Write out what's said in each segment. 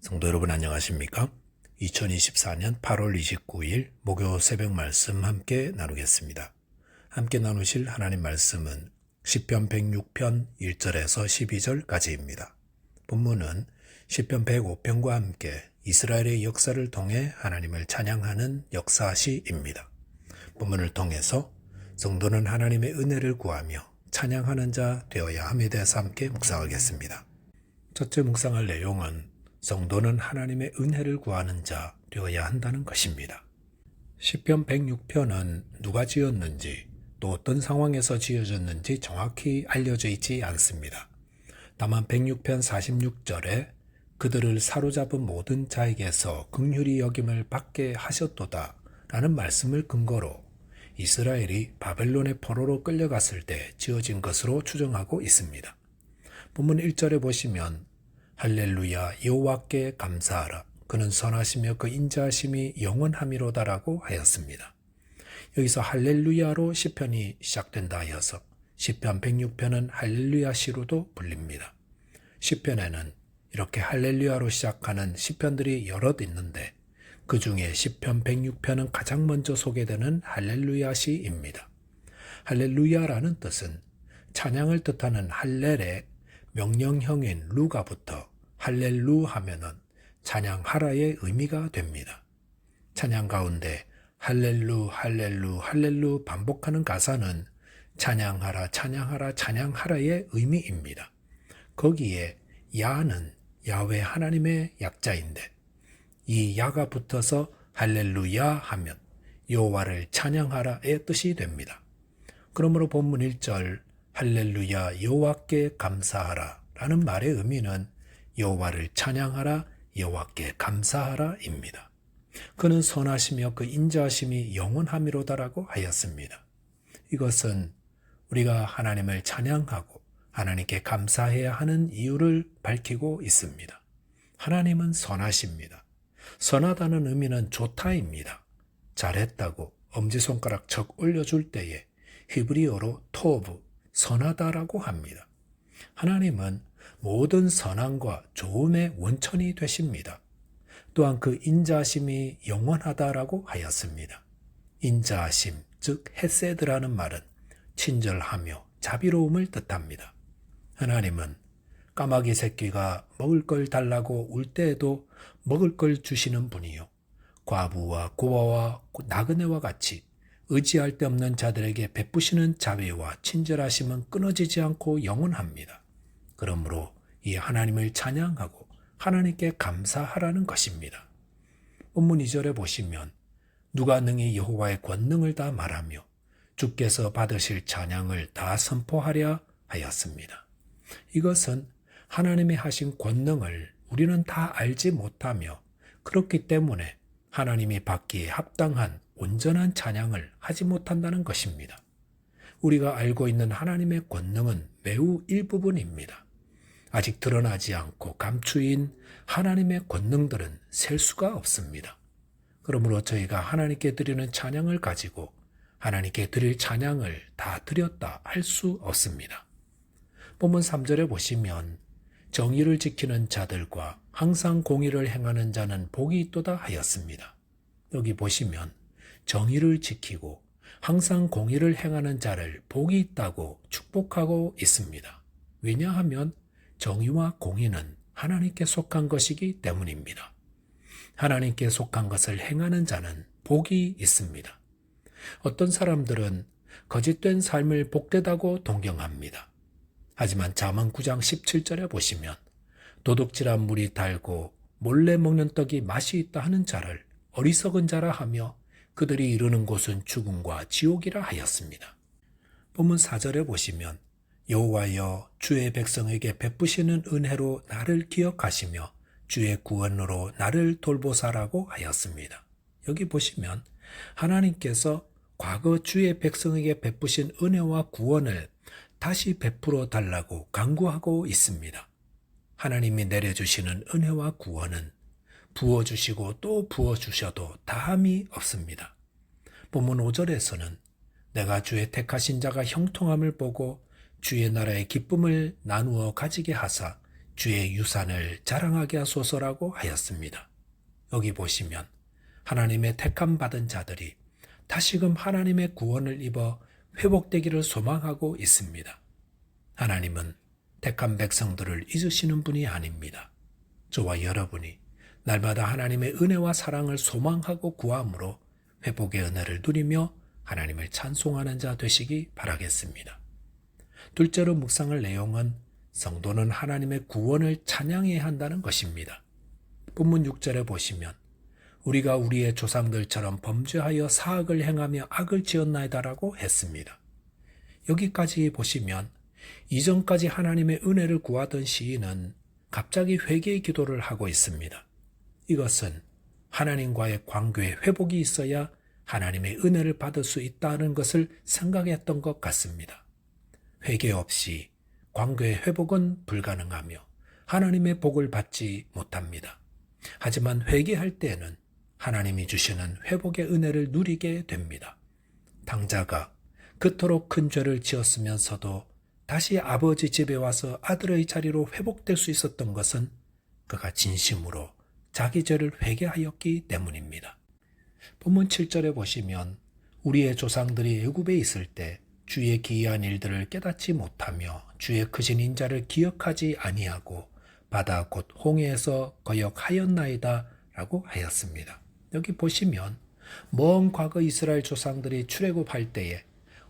성도 여러분 안녕하십니까? 2024년 8월 29일 목요 새벽 말씀 함께 나누겠습니다. 함께 나누실 하나님 말씀은 10편 106편 1절에서 12절까지입니다. 본문은 10편 105편과 함께 이스라엘의 역사를 통해 하나님을 찬양하는 역사시입니다. 본문을 통해서 성도는 하나님의 은혜를 구하며 찬양하는 자 되어야 함에 대해서 함께 묵상하겠습니다. 첫째 묵상할 내용은 성도는 하나님의 은혜를 구하는 자 되어야 한다는 것입니다. 시편 106편은 누가 지었는지 또 어떤 상황에서 지어졌는지 정확히 알려져 있지 않습니다. 다만 106편 46절에 그들을 사로잡은 모든 자에게서 극률이 여김을 받게 하셨도다 라는 말씀을 근거로 이스라엘이 바벨론의 포로로 끌려갔을 때 지어진 것으로 추정하고 있습니다. 본문 1절에 보시면 할렐루야 여호와께 감사하라 그는 선하시며 그 인자하심이 영원함이로다라고 하였습니다. 여기서 할렐루야로 시편이 시작된다 하여서 시편 106편은 할렐루야 시로도 불립니다. 시편에는 이렇게 할렐루야로 시작하는 시편들이 여럿 있는데 그 중에 시편 106편은 가장 먼저 소개되는 할렐루야 시입니다. 할렐루야라는 뜻은 찬양을 뜻하는 할렐의 명령형인 루가부터 할렐루 하면은 찬양하라의 의미가 됩니다. 찬양 가운데 할렐루 할렐루 할렐루 반복하는 가사는 찬양하라 찬양하라 찬양하라의 의미입니다. 거기에 야는 야외 하나님의 약자인데 이 야가 붙어서 할렐루야 하면 여호와를 찬양하라의 뜻이 됩니다. 그러므로 본문 1절 할렐루야 여호와께 감사하라 라는 말의 의미는 여호와를 찬양하라 여호와께 감사하라입니다. 그는 선하시며 그 인자하심이 영원함이로다라고 하였습니다. 이것은 우리가 하나님을 찬양하고 하나님께 감사해야 하는 이유를 밝히고 있습니다. 하나님은 선하십니다. 선하다는 의미는 좋다입니다. 잘했다고 엄지손가락 척 올려줄 때에 히브리어로 토브, 선하다라고 합니다. 하나님은 모든 선함과 좋음의 원천이 되십니다. 또한 그 인자심이 영원하다라고 하였습니다. 인자심, 즉 헤세드라는 말은 친절하며 자비로움을 뜻합니다. 하나님은 까마귀 새끼가 먹을 걸 달라고 울 때에도 먹을 걸 주시는 분이요. 과부와 고아와 나그네와 같이 의지할 데 없는 자들에게 베푸시는 자비와 친절하심은 끊어지지 않고 영원합니다. 그러므로 이 하나님을 찬양하고 하나님께 감사하라는 것입니다. 본문 2절에 보시면 누가 능히 여호와의 권능을 다 말하며 주께서 받으실 찬양을 다 선포하랴 하였습니다. 이것은 하나님이 하신 권능을 우리는 다 알지 못하며 그렇기 때문에 하나님이 받기에 합당한 온전한 찬양을 하지 못한다는 것입니다. 우리가 알고 있는 하나님의 권능은 매우 일부분입니다. 아직 드러나지 않고 감추인 하나님의 권능들은 셀 수가 없습니다. 그러므로 저희가 하나님께 드리는 찬양을 가지고 하나님께 드릴 찬양을 다 드렸다 할 수 없습니다. 본문 3절에 보시면 정의를 지키는 자들과 항상 공의를 행하는 자는 복이 있도다 하였습니다. 여기 보시면 정의를 지키고 항상 공의를 행하는 자를 복이 있다고 축복하고 있습니다. 왜냐하면 정의와 공의는 하나님께 속한 것이기 때문입니다. 하나님께 속한 것을 행하는 자는 복이 있습니다. 어떤 사람들은 거짓된 삶을 복되다고 동경합니다. 하지만 자만 9장 17절에 보시면 도둑질한 물이 달고 몰래 먹는 떡이 맛이 있다 하는 자를 어리석은 자라 하며 그들이 이르는 곳은 죽음과 지옥이라 하였습니다. 본문 4절에 보시면 여호와여 주의 백성에게 베푸시는 은혜로 나를 기억하시며 주의 구원으로 나를 돌보사라고 하였습니다. 여기 보시면 하나님께서 과거 주의 백성에게 베푸신 은혜와 구원을 다시 베풀어 달라고 강구하고 있습니다. 하나님이 내려주시는 은혜와 구원은 부어주시고 또 부어주셔도 다함이 없습니다. 본문 5절에서는 내가 주의 택하신 자가 형통함을 보고 주의 나라의 기쁨을 나누어 가지게 하사 주의 유산을 자랑하게 하소서라고 하였습니다. 여기 보시면 하나님의 택함 받은 자들이 다시금 하나님의 구원을 입어 회복되기를 소망하고 있습니다. 하나님은 택한 백성들을 잊으시는 분이 아닙니다. 저와 여러분이 날마다 하나님의 은혜와 사랑을 소망하고 구함으로 회복의 은혜를 누리며 하나님을 찬송하는 자 되시기 바라겠습니다. 둘째로 묵상할 내용은 성도는 하나님의 구원을 찬양해야 한다는 것입니다. 본문 6절에 보시면 우리가 우리의 조상들처럼 범죄하여 사악을 행하며 악을 지었나이다라고 했습니다. 여기까지 보시면 이전까지 하나님의 은혜를 구하던 시인은 갑자기 회개의 기도를 하고 있습니다. 이것은 하나님과의 관계의 회복이 있어야 하나님의 은혜를 받을 수 있다는 것을 생각했던 것 같습니다. 회개 없이 관계의 회복은 불가능하며 하나님의 복을 받지 못합니다. 하지만 회개할 때에는 하나님이 주시는 회복의 은혜를 누리게 됩니다. 당자가 그토록 큰 죄를 지었으면서도 다시 아버지 집에 와서 아들의 자리로 회복될 수 있었던 것은 그가 진심으로 자기 죄를 회개하였기 때문입니다. 본문 7절에 보시면 우리의 조상들이 애굽에 있을 때 주의 기이한 일들을 깨닫지 못하며 주의 크신 인자를 기억하지 아니하고 바다 곧 홍해에서 거역하였나이다 라고 하였습니다. 여기 보시면 먼 과거 이스라엘 조상들이 출애굽할 때에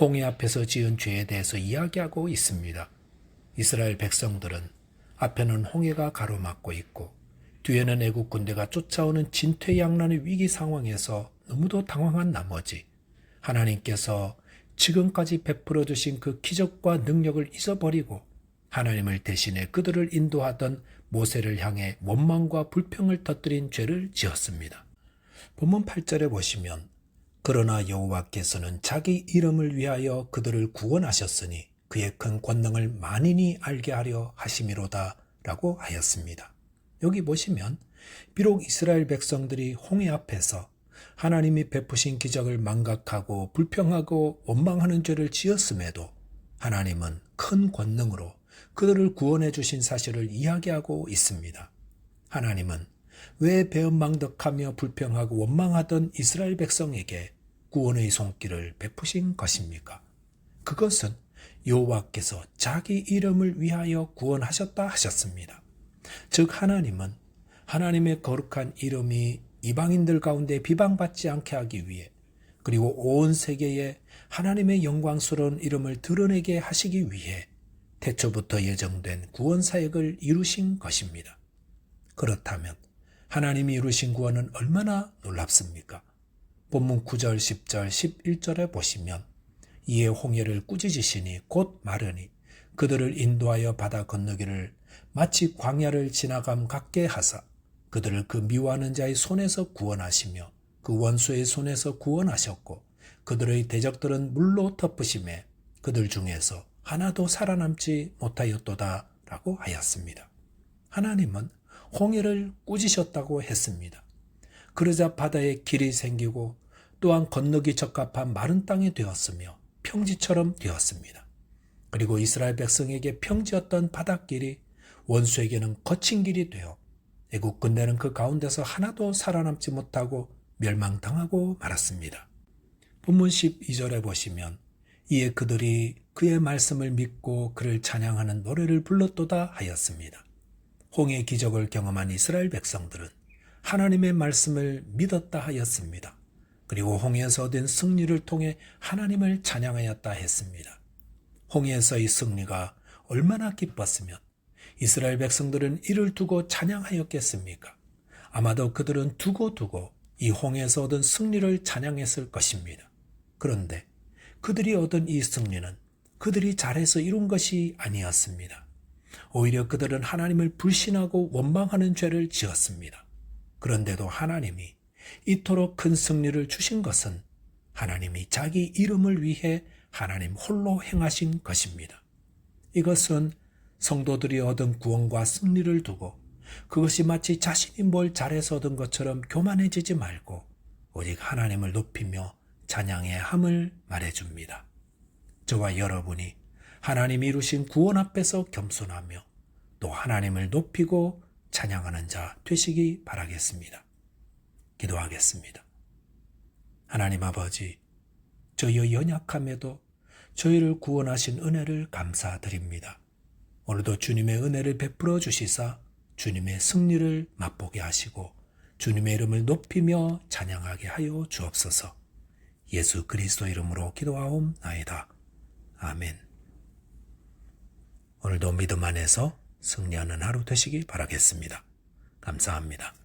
홍해 앞에서 지은 죄에 대해서 이야기하고 있습니다. 이스라엘 백성들은 앞에는 홍해가 가로막고 있고 뒤에는 애국 군대가 쫓아오는 진퇴양난의 위기 상황에서 너무도 당황한 나머지 하나님께서 지금까지 베풀어 주신 그 기적과 능력을 잊어버리고 하나님을 대신해 그들을 인도하던 모세를 향해 원망과 불평을 터뜨린 죄를 지었습니다. 본문 8절에 보시면 그러나 여호와께서는 자기 이름을 위하여 그들을 구원하셨으니 그의 큰 권능을 만인이 알게 하려 하심이로다 라고 하였습니다. 여기 보시면 비록 이스라엘 백성들이 홍해 앞에서 하나님이 베푸신 기적을 망각하고 불평하고 원망하는 죄를 지었음에도 하나님은 큰 권능으로 그들을 구원해 주신 사실을 이야기하고 있습니다. 하나님은 왜 배은망덕하며 불평하고 원망하던 이스라엘 백성에게 구원의 손길을 베푸신 것입니까? 그것은 여호와께서 자기 이름을 위하여 구원하셨다 하셨습니다. 즉 하나님은 하나님의 거룩한 이름이 이방인들 가운데 비방받지 않게 하기 위해 그리고 온 세계에 하나님의 영광스러운 이름을 드러내게 하시기 위해 태초부터 예정된 구원 사역을 이루신 것입니다. 그렇다면 하나님이 이루신 구원은 얼마나 놀랍습니까? 본문 9절, 10절, 11절에 보시면 이에 홍해를 꾸짖으시니 곧 마르니 그들을 인도하여 바다 건너기를 마치 광야를 지나감 같게 하사 그들을 그 미워하는 자의 손에서 구원하시며 그 원수의 손에서 구원하셨고 그들의 대적들은 물로 덮으심에 그들 중에서 하나도 살아남지 못하였도다 라고 하였습니다. 하나님은 홍해를 꾸짖으셨다고 했습니다. 그러자 바다에 길이 생기고 또한 건너기 적합한 마른 땅이 되었으며 평지처럼 되었습니다. 그리고 이스라엘 백성에게 평지였던 바닷길이 원수에게는 거친 길이 되어 애국 군대는 그 가운데서 하나도 살아남지 못하고 멸망당하고 말았습니다. 본문 12절에 보시면 이에 그들이 그의 말씀을 믿고 그를 찬양하는 노래를 불렀도다 하였습니다. 홍해 기적을 경험한 이스라엘 백성들은 하나님의 말씀을 믿었다 하였습니다. 그리고 홍해에서 얻은 승리를 통해 하나님을 찬양하였다 했습니다. 홍해에서의 승리가 얼마나 기뻤으면 이스라엘 백성들은 이를 두고 찬양하였겠습니까? 아마도 그들은 두고두고 이 홍해에서 얻은 승리를 찬양했을 것입니다. 그런데 그들이 얻은 이 승리는 그들이 잘해서 이룬 것이 아니었습니다. 오히려 그들은 하나님을 불신하고 원망하는 죄를 지었습니다. 그런데도 하나님이 이토록 큰 승리를 주신 것은 하나님이 자기 이름을 위해 하나님 홀로 행하신 것입니다. 이것은 성도들이 얻은 구원과 승리를 두고 그것이 마치 자신이 뭘 잘해서 얻은 것처럼 교만해지지 말고 오직 하나님을 높이며 찬양의 함을 말해줍니다. 저와 여러분이 하나님이 이루신 구원 앞에서 겸손하며 또 하나님을 높이고 찬양하는 자 되시기 바라겠습니다. 기도하겠습니다. 하나님 아버지, 저희의 연약함에도 저희를 구원하신 은혜를 감사드립니다. 오늘도 주님의 은혜를 베풀어 주시사 주님의 승리를 맛보게 하시고 주님의 이름을 높이며 찬양하게 하여 주옵소서. 예수 그리스도 이름으로 기도하옵나이다. 아멘. 오늘도 믿음 안에서 승리하는 하루 되시기 바라겠습니다. 감사합니다.